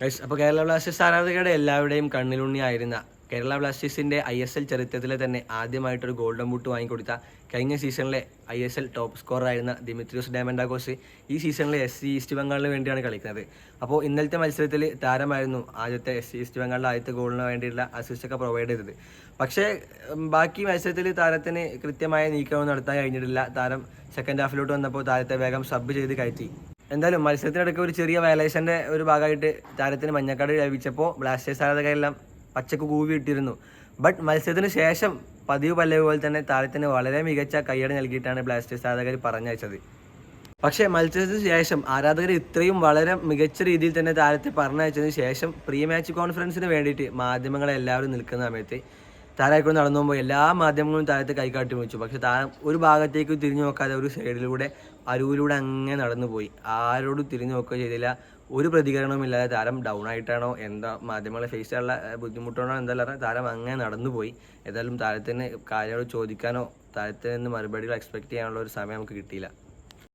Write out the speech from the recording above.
Guys അപ്പോൾ Kerala Blasters ആരാധകരുടെ എല്ലാവരുടെയും കണ്ണിലുണ്ണിയായിരുന്ന കേരള ബ്ലാസ്റ്റേഴ്സിന്റെ ഐ എസ് എൽ ചരിത്രത്തിലെ തന്നെ ആദ്യമായിട്ടൊരു ഗോൾഡൻ ബൂട്ട് വാങ്ങിക്കൊടുത്ത കഴിഞ്ഞ സീസണിലെ ഐ എസ് എൽ ടോപ്പ് സ്കോറായിരുന്ന ദിമിത്രിയോസ് ഡാമൻഡാഗോസ് ഈ സീസണിലെ എസ് സി ഈസ്റ്റ് ബംഗാളിന് വേണ്ടിയാണ് കളിക്കുന്നത്. അപ്പോൾ ഇന്നലത്തെ മത്സരത്തിൽ താരമായിരുന്നു ആദ്യത്തെ എസ് സി ഈസ്റ്റ് ബംഗാളിലെ ആദ്യത്തെ ഗോളിന് വേണ്ടിയുള്ള അസിസ്റ്റ് ഒക്കെ പ്രൊവൈഡ് ചെയ്തത്. പക്ഷേ ബാക്കി മത്സരത്തിൽ താരത്തിന് കൃത്യമായ നീക്കമൊന്നും നടത്താൻ കഴിഞ്ഞിട്ടില്ല. താരം സെക്കൻഡ് ഹാഫിലോട്ട് വന്നപ്പോൾ താരത്തെ വേഗം സബ് ചെയ്ത് കയറ്റി. എന്തായാലും മത്സരത്തിനിടയ്ക്ക് ഒരു ചെറിയ വയലേഷന്റെ ഒരു ഭാഗമായിട്ട് താരത്തിന് മഞ്ഞക്കാട് ലഭിച്ചപ്പോൾ ബ്ലാസ്റ്റേഴ്സ് ആരാധകരെല്ലാം പച്ചക്ക് കൂവി ഇട്ടിരുന്നു. ബട്ട് മത്സരത്തിന് ശേഷം പതിവ് പല്ലവ് പോലെ തന്നെ താരത്തിന് വളരെ മികച്ച കയ്യടി നൽകിയിട്ടാണ് ബ്ലാസ്റ്റേഴ്സ് ആരാധകർ പറഞ്ഞയച്ചത്. പക്ഷേ മത്സരത്തിന് ശേഷം ആരാധകർ ഇത്രയും വളരെ മികച്ച രീതിയിൽ തന്നെ താരത്തെ പറഞ്ഞയച്ചതിന് ശേഷം പ്രീ മാച്ച് കോൺഫറൻസിന് വേണ്ടിയിട്ട് മാധ്യമങ്ങളെല്ലാവരും നിൽക്കുന്ന സമയത്ത് താരമായിക്കൊണ്ട് നടന്നു പോകുമ്പോൾ എല്ലാ മാധ്യമങ്ങളും താരത്തെ കൈകാട്ടി വെച്ചു. പക്ഷെ താരം ഒരു ഭാഗത്തേക്ക് തിരിഞ്ഞു നോക്കാതെ ഒരു സൈഡിലൂടെ അരുവിലൂടെ അങ്ങനെ നടന്നു പോയി. ആരോടും തിരിഞ്ഞു നോക്കുകയോ ചെയ്തില്ല. ഒരു പ്രതികരണവും ഇല്ലാതെ താരം ഡൗൺ ആയിട്ടാണോ എന്താ മാധ്യമങ്ങളെ ഫേസ് ചെയ്യാനുള്ള ബുദ്ധിമുട്ടാണോ എന്തായാലും താരം അങ്ങനെ നടന്നു പോയി. ഏതായാലും താരത്തിന് കാര്യങ്ങൾ ചോദിക്കാനോ താരത്തിൽ നിന്ന് മറുപടികൾ എക്സ്പെക്ട് ചെയ്യാനുള്ള ഒരു സമയം നമുക്ക് കിട്ടിയില്ല.